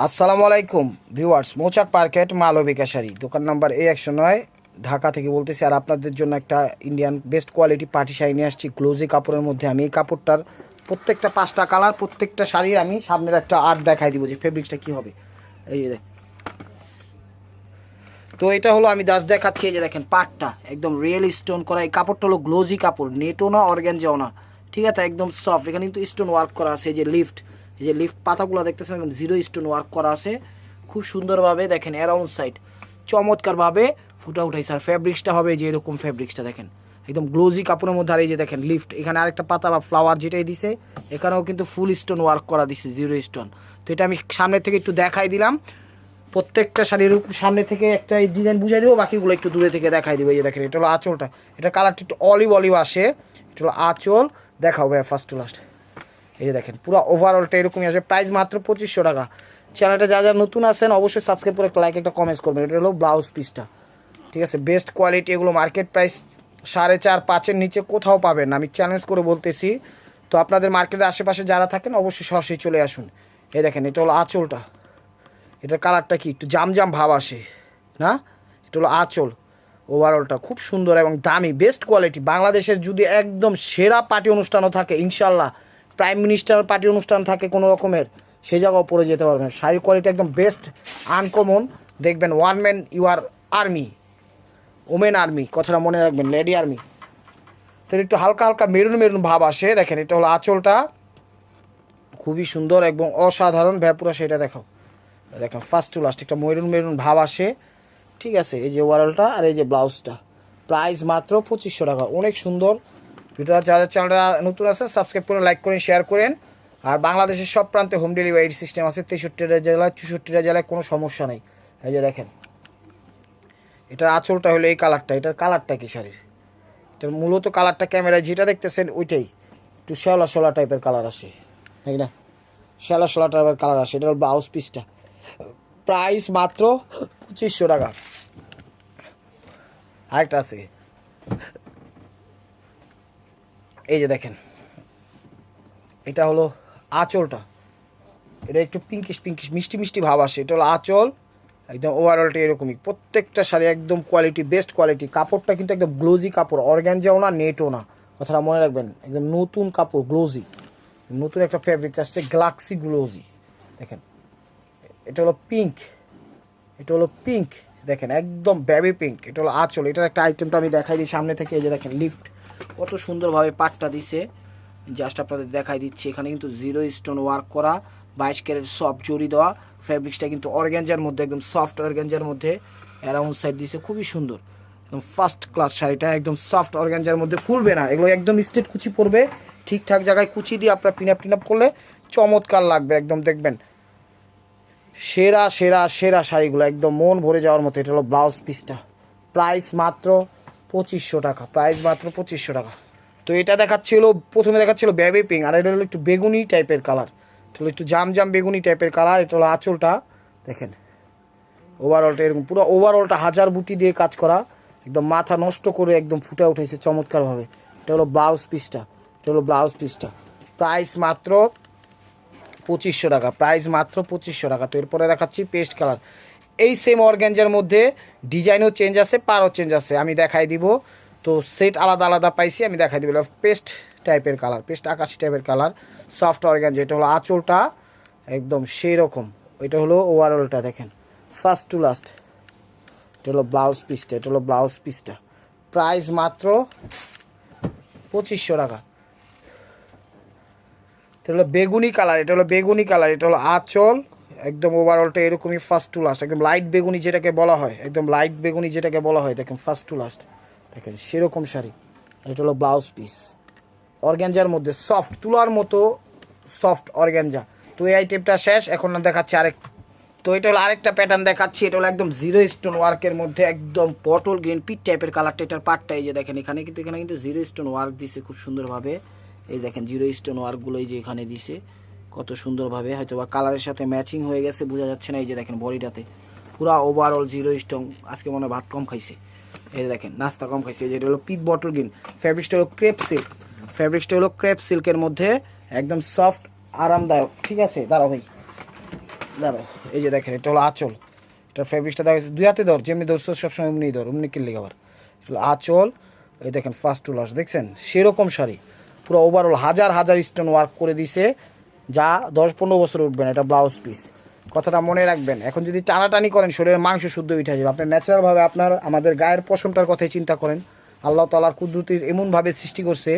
আসসালামু আলাইকুম, viewers, Mouchak market Malavika sari দোকান নাম্বার এ একশো নয়, ঢাকা থেকে বলতেছি, আর আপনাদের জন্য একটা Indian best quality party sari নিয়ে আসছি গ্লোজি কাপড়ের মধ্যে। আমি এই কাপড়টার প্রত্যেকটা পাঁচটা কালার, প্রত্যেকটা শাড়ির আমি সামনের একটা আর্ট দেখাই দিব যে ফেব্রিক্সটা কী হবে। এই যে তো এটা হলো আমি দাস দেখাচ্ছি, এই যে দেখেন পাটটা, একদম রিয়েল স্টোন করা। এই কাপড়টা হলো গ্লোজি কাপড় নেটও না অর্গ্যানজাও না। ঠিক আছে, একদম সফট এখানে কিন্তু স্টোন ওয়ার্ক করা আছে যে লিফট এই যে লিফট পাতাগুলো দেখতেছেন জিরো স্টোন ওয়ার্ক করা আছে। খুব সুন্দরভাবে দেখেন অ্যারাউন্ড সাইড চমৎকারভাবে ফুটা উঠাইছে আর ফ্যাব্রিক্সটা হবে যে এরকম ফ্যাব্রিক্সটা দেখেন। একদম গ্লোজি কাপড়ের মধ্যে আর এই যে দেখেন লিফট এখানে আরেকটা পাতা বা ফ্লাওয়ার যেটাই দিছে, এখানেও কিন্তু ফুল স্টোন ওয়ার্ক করা দিছে জিরো স্টোন তো এটা আমি সামনে থেকে একটু দেখাই দিলাম। প্রত্যেকটা শাড়ির সামনে থেকে একটা ডিজাইন বুঝাই দেবো, বাকিগুলো একটু দূরে থেকে দেখাই দেবো। এই যে দেখেন, এটা হলো আঁচলটা। এটা কালারটা একটু অলিভ অলিভ আসে। এটা হলো আঁচল। দেখাও ভাই ফার্স্ট টু লাস্ট এই যে দেখেন, পুরো ওভারঅলটা এরকমই আসবে। প্রাইস মাত্র পঁচিশশো টাকা। চ্যানেলটা যা যা নতুন আছেন, অবশ্যই সাবস্ক্রাইব করে একটা লাইক একটা কমেন্টস করবেন। এটা হলো ব্লাউজ পিসটা ঠিক আছে? বেস্ট কোয়ালিটি এগুলো মার্কেট প্রাইস সাড়ে চার, পাঁচের নিচে কোথাও পাবেন আমি চ্যালেঞ্জ করে বলতেছি। তো আপনাদের মার্কেটের আশেপাশে যারা থাকেন, অবশ্যই সরাসরি চলে আসুন। এই দেখেন, এটা হলো আঁচলটা। এটার কালারটা কি? একটু জামজাম ভাব আসে। না? এটা হলো আঁচল। ওভারঅলটা খুব সুন্দর এবং দামি। বেস্ট কোয়ালিটি বাংলাদেশের যদি একদম সেরা পার্টি অনুষ্ঠানও থাকে ইনশাল্লাহ প্রাইম মিনিস্টার পার্টি অনুষ্ঠান থাকে কোনো রকমের সেই জায়গাও পরে যেতে পারবেন। শাড়ির কোয়ালিটি একদম বেস্ট আনকমন দেখবেন one man you are army women army কথাটা মনে রাখবেন লেডি আর্মি তো একটু হালকা হালকা মেরুন মেরুন ভাব আসে, দেখেন এটা হলো আঁচলটা। খুবই সুন্দর এবং অসাধারণ, ভ্যাপুরা সেটা দেখাও। দেখেন ফার্স্ট টু লাস্ট একটা মেরুন মেরুন ভাব আসে। ঠিক আছে, এই যে ওভারঅলটা আর এই যে ব্লাউজটা প্রাইস মাত্র পঁচিশশো টাকা, অনেক সুন্দর। ভিডিওটা যাদের চ্যানেলটা নতুন আছে সাবস্ক্রাইব করে লাইক করেন শেয়ার করেন। আর বাংলাদেশের সব প্রান্তে হোম ডেলিভারি সিস্টেম আছে, তেষট্টিটা জেলায়, চৌষট্টিটা জেলায় কোনো সমস্যা নেই। এই যে দেখেন, এটার আঁচলটা হলো এই কালারটা এটার কালারটা কি শাড়ির? এটার মূলত কালারটা ক্যামেরায় যেটা দেখতেছেন, ওইটাই। একটু শ্যাওলা শ্যাওলা টাইপের কালার আসে, নাকি না? শ্যাওলা শ্যাওলা টাইপের কালার আসে, এটা হলো ব্লাউজ পিসটা প্রাইস মাত্র পঁচিশশো টাকা। আরেকটা আছে। এই যে দেখেন, এটা হলো আঁচলটা। এটা একটু পিঙ্কিশ পিঙ্কিশ মিষ্টি মিষ্টি ভাব আসে। এটা হলো আঁচল, একদম ওভারঅলটা এরকমই। প্রত্যেকটা শাড়ি একদম কোয়ালিটি বেস্ট কোয়ালিটি কাপড়টা কিন্তু একদম গ্লোজি কাপড় অর্গ্যানজাও না নেটও না। কথাটা মনে রাখবেন, একদম নতুন কাপড় গ্লোজি নতুন একটা ফেব্রিক আসছে গ্লাক্সি গ্লোজি দেখেন, এটা হলো পিঙ্ক এটা হলো পিঙ্ক দেখেন, একদম ব্যাবি পিঙ্ক এটা হলো আঁচল। এটার একটা আইটেমটা আমি দেখাই দিই সামনে থেকে, এই যে দেখেন লিফট কত সুন্দরভাবে পাটটা দিছে। জাস্ট আপনাদের দেখাই দিচ্ছি, এখানে কিন্তু জিরো স্টোন ওয়ার্ক করা, বাইশ ক্যারেট সফট জড়ি দেওয়া ফ্যাব্রিক্সটা কিন্তু অর্গ্যাঞ্জার মধ্যে, একদম সফট অর্গ্যাঞ্জার মধ্যে অ্যারাউন্ড সাইড দিছে, খুবই সুন্দর। একদম ফার্স্ট ক্লাস শাড়িটা, একদম সফট অর্গ্যাঞ্জার মধ্যে ফুলবে না, এগুলো একদম স্ট্রেট কুচি পড়বে ঠিকঠাক জায়গায় কুচি দিয়ে আপনার পিন আপ টিন আপ করলে চমৎকার লাগবে, একদম দেখবেন। সেরা সেরা সেরা শাড়িগুলো, একদম মন ভরে যাওয়ার মতো, এটা হলো ব্লাউজ পিসটা প্রাইস মাত্র পঁচিশশো টাকা প্রাইস মাত্র পঁচিশশো টাকা। তো এটা দেখাচ্ছিল, প্রথমে দেখাচ্ছিল বেবি পিঙ্ক আর এটা হলো একটু বেগুনি টাইপের কালার এটা হলো একটু জাম জাম বেগুনি টাইপের কালার এটা হলো আঁচলটা, দেখেন। ওভারঅলটা এরকম, পুরো ওভারঅলটা হাজার বুটি দিয়ে কাজ করা, একদম মাথা নষ্ট করে একদম ফুটে উঠেছে চমৎকারভাবে। এটা হলো ব্লাউজ পিসটা এটা হলো ব্লাউজ পিসটা প্রাইস মাত্র পঁচিশশো টাকা প্রাইস মাত্র পঁচিশশো টাকা। তো এরপরে দেখাচ্ছি পেস্ট কালার এই সেম অর্গ্যাঞ্জার মধ্যে ডিজাইনও চেঞ্জ আছে পারও চেঞ্জ আছে, আমি দেখাই দিব। তো সেট আলাদা আলাদা পাইছি, আমি দেখাই দিব। পেস্ট টাইপের কালার পেস্ট আকাশি টাইপের কালার সফট অর্গ্যাঞ্জা এটা হলো আঁচলটা একদম সেই রকম এটা হলো ওভারঅলটা দেখেন ফার্স্ট টু লাস্ট এটা হলো ব্লাউজ পিসটা এটা হলো ব্লাউজ পিসটা প্রাইস মাত্র পঁচিশশো টাকা। এটা হলো বেগুনি কালার এটা হলো বেগুনি কালার এটা হলো আঁচল। একদম ওভারঅলটা এরকমই ফার্স্ট টু লাস্ট একদম লাইট বেগুনি যেটাকে বলা হয়, একদম লাইট বেগুনি যেটাকে বলা হয়, দেখেন ফার্স্ট টু লাস্ট দেখেন, সেরকম শাড়ি। এটা হলো ব্লাউজ পিস অর্গ্যাঞ্জার মধ্যে সফট তুলার মতো সফট অর্গ্যাঞ্জা। তো এই আইটেমটা শেষ, এখন না দেখাচ্ছি আরেক তো এটা হলো আরেকটা প্যাটার্ন দেখাচ্ছি, এটা হলো একদম জিরো স্টোন ওয়ার্কের মধ্যে একদম পটল গ্রিন পিট টাইপের কালারটা এটার পাটটা এই যে দেখেন, এখানে কিন্তু এখানে কিন্তু জিরো স্টোন ওয়ার্ক দিছে খুব সুন্দরভাবে। এই দেখেন জিরো স্টোন ওয়ার্কগুলো এই যে এখানে দিছে। কত সুন্দরভাবে হয়তো বা কালারের সাথে ম্যাচিং হয়ে গেছে, বোঝা যাচ্ছে না এই যে দেখেন বডিটাতে। পুরা ওভারঅল জিরো স্টোন আজকে মনে হয় ভাত কম খাইছে। এই দেখেন, নাস্তা কম খাইছে। এই যে এটা হলো পিট বটল গ্রিন ফ্যাব্রিক্সটা হলো ক্রেপ সিল্ক ফ্যাব্রিক্সটা হলো ক্রেপ সিল্কের মধ্যে একদম সফট আরামদায়ক। ঠিক আছে? দাঁড়াও ভাই। দাঁড়ো এই যে দেখেন, এটা হলো আঁচল। এটা ফেব্রিক্সটা দেখা দুই হাতে ধর, যেমনি ধরছো সবসময় এমনি ধর এমনি কিনলে আবার? এটা হলো আঁচল। এই দেখেন ফার্স্ট টুলাস দেখছেন? সেরকম শাড়ি। পুরো ওভারঅল হাজার হাজার স্টোন ওয়ার্ক করে দিছে। যা দশ পনেরো বছর উঠবেন এটা ব্লাউজ পিস কথাটা মনে রাখবেন, এখন যদি টানাটানি করেন, শরীরের মাংস শুদ্ধ উঠে যাবে। আপনি ন্যাচারালভাবে আপনার, আমাদের গায়ের পশমটার কথাই চিন্তা করেন। আল্লাহ তালার কুদরতির এমনভাবে সৃষ্টি করছে,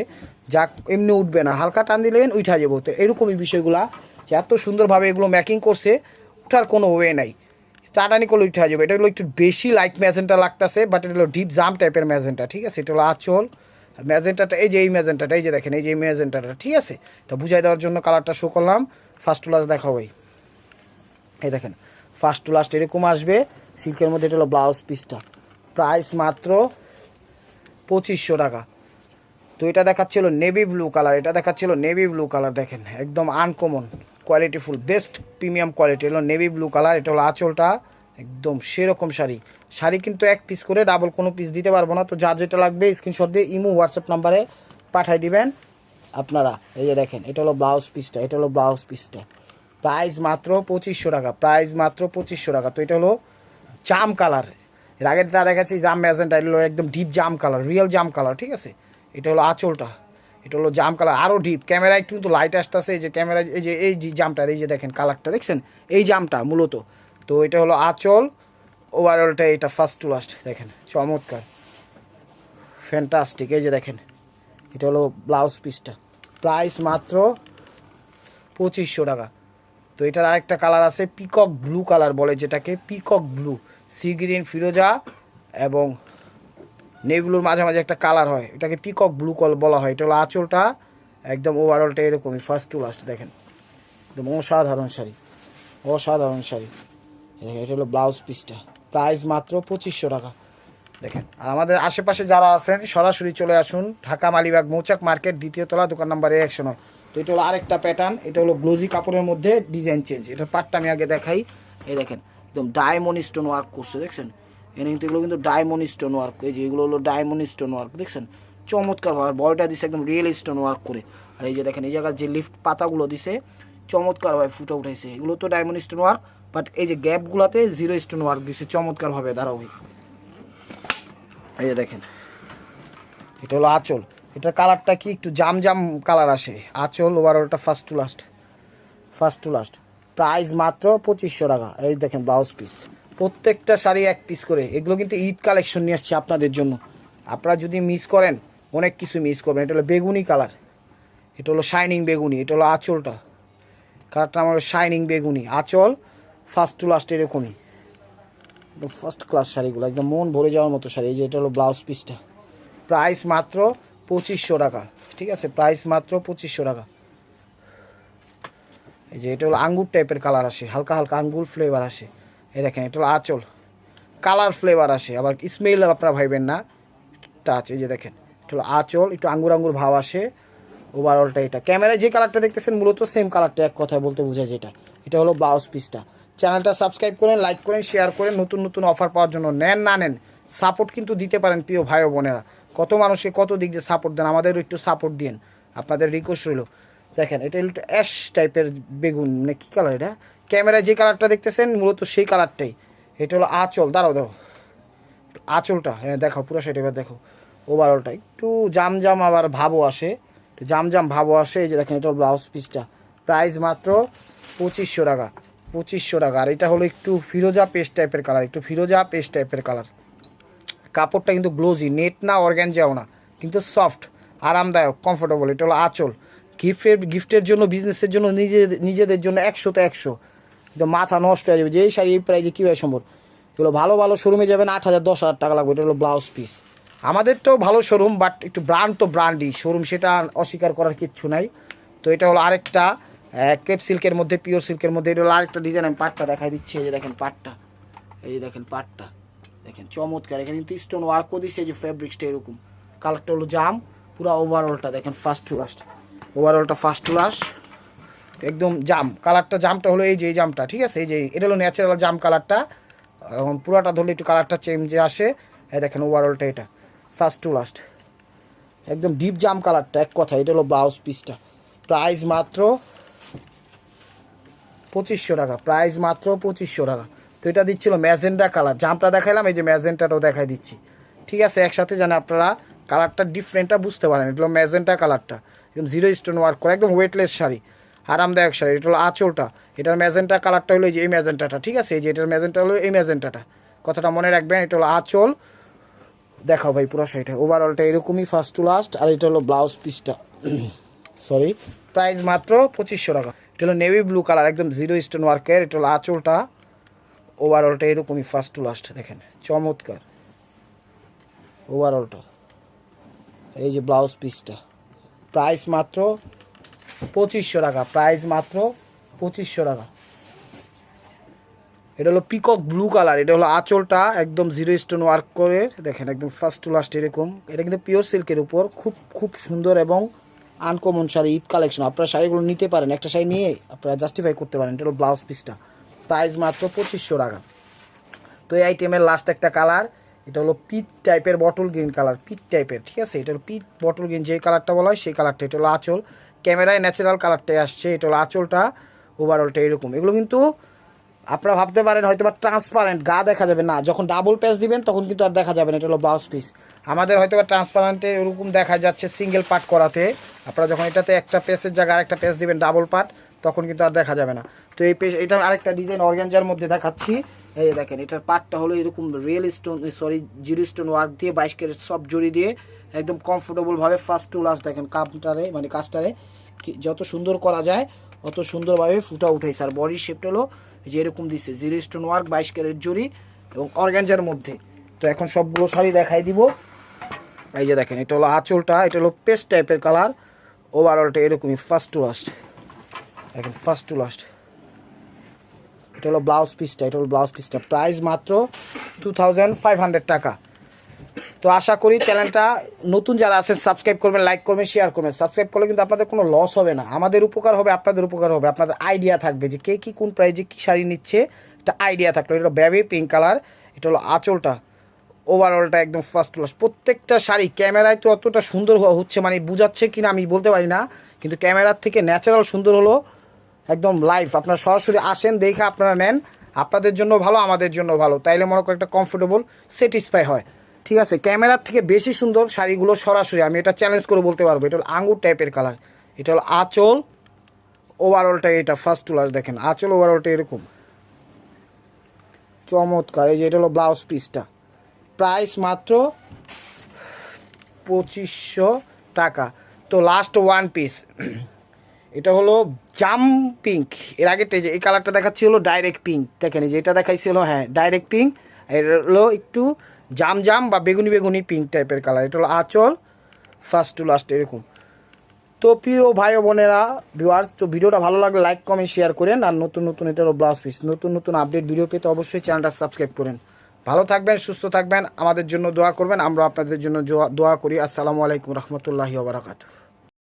যা এমনি উঠবে না। হালকা টান দিলেন উঠা যাব। তো এরকমই বিষয়গুলা, যে এত সুন্দরভাবে এগুলো ম্যাকিং করছে, উঠার কোনো ওয়ে নাই। টাটানি করলে উঠে যাবে। এটা হলো একটু বেশি লাইট ম্যাজেন্টা লাগতেছে বাট এটা হলো ডিপ জাম টাইপের ম্যাজেন্টা ঠিক আছে? এটা হলো আঁচল। আর ম্যাজেন্টাটা এই যে এই ম্যাজেন্টাটা এই যে দেখেন, এই যে ম্যাজেন্টাটা ঠিক আছে? এটা বুঝাই দেওয়ার জন্য কালারটা শো করলাম ফার্স্ট টুলার দেখাবো এই। এই দেখেন ফার্স্ট টু লাস্ট এরকম আসবে সিল্কের মধ্যে এটা হলো ব্লাউজ পিসটা প্রাইস মাত্র পঁচিশশো টাকা। তো এটা দেখাচ্ছিল নেভি ব্লু কালার এটা দেখাচ্ছিল নেভি ব্লু কালার দেখেন, একদম আনকমন কোয়ালিটিফুল বেস্ট প্রিমিয়াম কোয়ালিটি হলো নেভি ব্লু কালার এটা হলো আঁচলটা একদম সেরকম শাড়ি। শাড়ি কিন্তু এক পিস করে ডাবল কোনো পিস দিতে পারব না। তো যার যেটা লাগবে স্ক্রিনশট দিয়ে ইমো হোয়াটসঅ্যাপ নাম্বারে পাঠিয়ে দিবেন আপনারা। এই যে দেখেন, এটা হলো ব্লাউজ পিসটা এটা হলো ব্লাউজ পিসটা প্রাইস মাত্র পঁচিশশো টাকা প্রাইস মাত্র পঁচিশশো টাকা। তো এটা হলো জাম কালারের আগেরটা দেখাচ্ছি জাম ম্যাজেন্টা, এটা হলো একদম ডিপ জাম কালার রিয়েল জাম কালার ঠিক আছে? এটা হলো আঁচলটা, এটা হলো জাম কালার আরও ডিপ ক্যামেরায় কিন্তু লাইট আসতেছে, এই যে ক্যামেরা এই যে, এই জামটা, এই যে দেখেন কালারটা দেখছেন? এই জামটা মূলত। তো এটা হলো আঁচল। ওভারঅলটা এটা ফার্স্ট টু লাস্ট দেখেন, চমৎকার। ফ্যান্টাস্টিক এই যে দেখেন, এটা হলো ব্লাউজ পিসটা প্রাইস মাত্র পঁচিশশো টাকা। তো এটার আরেকটা কালার আছে পিকক ব্লু কালার বলে যেটাকে পিকক ব্লু সি গ্রিন ফিরোজা এবং নেগুলোর মাঝে মাঝে একটা কালার হয়। এটাকে পিকক ব্লু কল বলা হয়। এটা হলো আঁচলটা, একদম ওভারঅলটা এরকমই ফার্স্ট টু লাস্ট দেখেন। একদম অসাধারণ শাড়ি অসাধারণ শাড়ি। দেখেন, এটা হলো ব্লাউজ পিসটা। প্রাইস মাত্র পঁচিশশো টাকা। দেখেন, আর আমাদের আশেপাশে যারা আছেন, সরাসরি চলে আসুন ঢাকা মালিবাগ মৌচাক মার্কেট, দ্বিতীয় তলা, দোকান নাম্বার একশো নয়। তো এটা হলো আরেকটা প্যাটার্ন এটা হলো গ্লোজি কাপড়ের মধ্যে ডিজাইন চেঞ্জ এটার পাটটা আমি আগে দেখাই। এই দেখেন, একদম ডায়মন্ড স্টোন ওয়ার্ক করছে, দেখছেন? এখানে কিন্তু এগুলো কিন্তু ডায়মন্ড স্টোন ওয়ার্ক এই যে এগুলো হলো ডায়মন্ড স্টোন ওয়ার্ক দেখছেন? চমৎকার ভাবে বডিটা দিছে একদম রিয়েল স্টোন ওয়ার্ক করে। আর এই যে দেখেন, এই জায়গার যে লিফট পাতাগুলো দিছে, চমৎকারভাবে ফুটে উঠেছে। এগুলো তো ডায়মন্ড স্টোন ওয়ার্ক বাট এই যে গ্যাপগুলোতে জিরো স্টোন ওয়ার্ক দিছে, চমৎকারভাবে ভাই এই যে দেখেন, এটা হলো আঁচল। এটার কালারটা কি একটু জাম জাম কালার আসে। আঁচল ওভারঅলটা first to last first to last price মাত্র পঁচিশশো টাকা। এই দেখেন ব্লাউজ পিস প্রত্যেকটা শাড়ি এক পিস করে। এগুলো কিন্তু ঈদ কালেকশন নিয়ে আসছে আপনাদের জন্য। আপনারা যদি মিস করেন, অনেক কিছু মিস করবেন। এটা হলো বেগুনি কালার এটা হলো শাইনিং বেগুনি। এটা হলো আঁচলটা। কালারটা আমার শাইনিং বেগুনি। আঁচল ফার্স্ট টু লাস্ট এরকমই। একদম ফার্স্ট ক্লাস শাড়িগুলো, একদম মন ভরে যাওয়ার মতো শাড়ি, এই যে এটা হলো ব্লাউজ পিসটা প্রাইস মাত্র পঁচিশশো টাকা, ঠিক আছে? প্রাইস মাত্র পঁচিশশো টাকা। এই যে এটা হলো আঙ্গুর টাইপের কালার আসে, হালকা হালকা আঙ্গুর ফ্লেভার আসে। এই দেখেন, এটা হলো আঁচল কালার ফ্লেভার আসে। আবার স্মেল আপনারা ভাইবেন না টাচ এই যে দেখেন, এটা হলো আঁচল, একটু আঙ্গুর আঙ্গুর ভাব আসে। ওভারঅলটা এটা। ক্যামেরায় যে কালারটা দেখতেছেন, মূলত সেম কালারটা এক কথায় বলতে বোঝায় যেটা। এটা হলো ব্লাউজ পিসটা চ্যানেলটা সাবস্ক্রাইব করেন, লাইক করেন শেয়ার করেন, নতুন নতুন অফার পাওয়ার জন্য নেন না নেন সাপোর্ট কিন্তু দিতে পারেন প্রিয় ভাই ও বোনেরা। কত মানুষকে কত দিক দিয়ে সাপোর্ট দেন, আমাদেরও একটু সাপোর্ট দিন আপনাদের রিকোয়েস্ট রইল। দেখেন, এটা একটু অ্যাশ টাইপের বেগুন মানে কী কালার এটা? ক্যামেরায় যে কালারটা দেখতেছেন, মূলত সেই কালারটাই এটা হলো আঁচল, দাঁড়াও দাঁড়াও। আঁচলটা হ্যাঁ দেখো পুরো সাইড এবার দেখো ওভারঅলটা একটু জাম জাম আবার ভাবও আসে। একটু জাম জাম ভাবও আসে, এই যে দেখেন, এটা ব্লাউজ পিসটা প্রাইস মাত্র পঁচিশশো টাকা। পঁচিশশো টাকা। আর এটা হলো একটু ফিরোজা পেস্ট টাইপের কালার একটু ফিরোজা পেস্ট টাইপের কালার কাপড়টা কিন্তু গ্লোজি নেট না অর্গ্যানজাও না, কিন্তু সফট আরামদায়ক কমফোর্টেবল এটা হলো আঁচল। গিফটের গিফটের জন্য বিজনেসের জন্য, নিজে, নিজেদের জন্য একশোতে একশো। কিন্তু মাথা নষ্ট হয়ে যাবে, যে এই শাড়ি, এই প্রাইজে কীভাবে সম্ভব? এগুলো ভালো ভালো শোরুমে যাবেন, আট হাজার, দশ হাজার টাকা লাগবে, এটা হলো ব্লাউজ পিস আমাদেরটাও ভালো শোরুম বাট একটু ব্র্যান্ড তো ব্র্যান্ডই শোরুম সেটা অস্বীকার করার কিচ্ছু নাই। তো এটা হলো আরেকটা ক্রেপ সিল্কের মধ্যে, পিওর সিল্কের মধ্যে এটা আরেকটা ডিজাইন আমি পাটটা দেখাই দিচ্ছি, এই যে দেখেন পাটটা। এই যে দেখেন পাটটা। দেখেন, চমৎকার। এখানে কিন্তু স্টোন ওয়ার্কও দিচ্ছে এই যে ফেব্রিক্সটা এরকম। কালারটা হলো জাম, পুরো ওভারঅলটা দেখেন ফার্স্ট টু লাস্ট ওভারঅলটা ফার্স্ট টু লাস্ট একদম জাম। কালারটা জামটা হলো এই যে, এই জামটা, ঠিক আছে? এই যে, এটা হলো ন্যাচারাল জাম কালারটা এখন পুরাটা ধরলে একটু কালারটা চেঞ্জে আসে। এই দেখেন ওভারঅলটা এটা। ফার্স্ট টু লাস্ট একদম ডিপ জাম কালারটা এক কথা এটা হলো ব্লাউজ পিসটা প্রাইস মাত্র পঁচিশশো টাকা প্রাইস মাত্র পঁচিশশো টাকা। তো এটা দিচ্ছিল ম্যাজেন্টা কালার জামটা দেখাইলাম, এই যে ম্যাজেন্টাটাও দেখাই দিচ্ছি। ঠিক আছে, একসাথে যেন আপনারা কালারটা ডিফারেন্টটা বুঝতে পারেন। এটা হলো ম্যাজেন্টা কালারটা একদম জিরো স্টোন ওয়ার্ক করা, একদম ওয়েটলেস শাড়ি। আরামদায়ক শাড়ি, এটা হলো আঁচলটা। এটার ম্যাজেন্টা কালারটা হলো এই যে এই ম্যাজেন্টাটা ঠিক আছে? এই যে এটার ম্যাজেন্টা হলো এই ম্যাজেন্টাটা কথাটা মনে রাখবেন, এটা হলো আঁচল। দেখাও ভাই পুরো শাড়িটা। ওভারঅলটা এরকমই ফার্স্ট টু লাস্ট আর এটা হলো ব্লাউজ পিসটা সরি প্রাইস মাত্র পঁচিশশো টাকা। এটা হলো নেভি ব্লু কালার একদম জিরো স্টোন ওয়ার্কের এটা হলো আঁচলটা। ওভারঅলটা এরকমই ফার্স্ট টু লাস্ট দেখেন, চমৎকার। ওভারঅলটা এই যে ব্লাউজ পিসটা প্রাইস মাত্র পঁচিশশো টাকা প্রাইস মাত্র পঁচিশশো টাকা। এটা হলো পিকক ব্লু কালার এটা হলো আঁচলটা, একদম জিরো স্টোন ওয়ার্ক করে, দেখেন, একদম ফার্স্ট টু লাস্ট এরকম। এটা কিন্তু পিওর সিল্কের উপর, খুব খুব সুন্দর এবং আনকমন শাড়ি, ঈদ কালেকশন আপনারা শাড়িগুলো নিতে পারেন। একটা শাড়ি নিয়ে আপনারা জাস্টিফাই করতে পারেন, এটা হলো ব্লাউজ পিসটা প্রাইস মাত্র পঁচিশশো টাকা। তো এই আইটেমের লাস্ট একটা কালার এটা হলো পিট টাইপের বটল গ্রিন কালার পিট টাইপের ঠিক আছে? এটা হলো পিট বটল গ্রিন যে কালারটা বলা হয়, সেই কালারটা এটা হলো আঁচল। ক্যামেরায় ন্যাচারাল কালারটাই আসছে, এটা হলো আঁচলটা ওভারঅলটা এরকম। এগুলো কিন্তু আপনারা ভাবতে পারেন হয়তো বা ট্রান্সপারেন্ট গা দেখা যাবে। না, যখন ডাবল প্যাচ দিবেন, তখন কিন্তু আর দেখা যাবে না, এটা হলো ব্লাউজ পিস আমাদের হয়তো বা ট্রান্সপারেন্টে এরকম দেখা যাচ্ছে সিঙ্গেল পার্ট করাতে। আপনারা যখন এটাতে একটা পেসের জায়গায় আরেকটা পেস দিবেন ডাবল পার্ট তখন কিন্তু আর দেখা যাবে না। তো এই এটার আরেকটা ডিজাইন অর্গ্যানজার মধ্যে দেখাচ্ছি। এই দেখেন, এটার পার্টটা হলো এরকম real stone sorry zero stone work দিয়ে, বাইশ ক্যারেট সব জড়ি দিয়ে একদম কমফোর্টেবলভাবে ফার্স্ট টু লাস্ট দেখেন কাপটারে মানে কাজটারে যত সুন্দর করা যায়, অত সুন্দরভাবে ফুটা উঠেছে। আর বডির শেপটা হলো যে এরকম দিচ্ছে জিরো স্টোন ওয়ার্ক বাইশ ক্যারেট জুড়ি এবং অর্গ্যানজার মধ্যে। তো এখন সবগুলো শাড়ি দেখাই দিব। এই যে দেখেন, এটা হলো আঁচলটা, এটা হলো পেস্ট টাইপের কালার ওভারঅলটা এরকমই ফার্স্ট টু লাস্ট দেখেন ফার্স্ট টু লাস্ট এটা হলো ব্লাউজ পিসটা এটা হলো ব্লাউজ পিসটা প্রাইস মাত্র টু টাকা। তো আশা করি চ্যানেলটা নতুন যারা আছেন সাবস্ক্রাইব করবেন লাইক করবেন শেয়ার করবেন। সাবস্ক্রাইব করলে কিন্তু আপনাদের কোনো লস হবে না। আমাদের উপকার হবে, আপনাদের উপকার হবে, আপনাদের আইডিয়া থাকবে যে কে কী কোন প্রাইজে কী শাড়ি নিচ্ছে, একটা আইডিয়া থাকল। এটা ব্যাবি পিঙ্ক কালার এটা হলো আঁচলটা। ওভারঅলটা একদম ফার্স্ট ক্লাস প্রত্যেকটা শাড়ি ক্যামেরায় তো অতটা সুন্দর হওয়া হচ্ছে মানে বুঝাচ্ছে কিনা আমি বলতে পারি না, কিন্তু ক্যামেরার থেকে ন্যাচারাল সুন্দর হলো একদম লাইভ আপনারা সরাসরি আসেন, দেখে আপনারা নেন। আপনাদের জন্য ভালো, আমাদের জন্য ভালো। তাইলে মনে করেন একটা কমফোর্টেবল স্যাটিসফাই হয়। ঠিক আছে, ক্যামেরার থেকে বেশি সুন্দর শাড়িগুলো সরাসরি আমি এটা চ্যালেঞ্জ করে বলতে পারব। এটা হলো আঙ্গুর টাইপের কালার এটা হলো আঁচল ওভারঅলটা এটা ফার্স্ট টুলার দেখেন, আঁচল ওভারঅলটা এরকম। চমৎকার, এই যে এটা হলো ব্লাউজ পিসটা প্রাইস মাত্র পঁচিশশো টাকা। তো লাস্ট ওয়ান পিস এটা হলো জাম পিঙ্ক এর আগে যে, এই কালারটা দেখাচ্ছি হলো ডাইরেক্ট পিঙ্ক দেখেন, এই যে এটা দেখাইছিল হ্যাঁ ডাইরেক্ট পিঙ্ক এর হলো একটু জাম জাম বা বেগুনি বেগুনি পিঙ্ক টাইপের কালার এটা হলো আঁচল ফার্স্ট টু লাস্ট এরকম। তো প্রিয় ভাই বোনেরা ভিউয়ার্স তো ভিডিওটা ভালো লাগলে লাইক কমেন্ট শেয়ার করেন। আর নতুন নতুন এটা হলো ব্লাউজ পিস নতুন নতুন আপডেট ভিডিও পেতে অবশ্যই চ্যানেলটা সাবস্ক্রাইব করেন। ভালো থাকবেন, সুস্থ থাকবেন, আমাদের জন্য দোয়া করবেন। আমরা আপনাদের জন্য দোয়া করি। আসসালামু আলাইকুম রহমতুল্লাহি ওবরাকাতু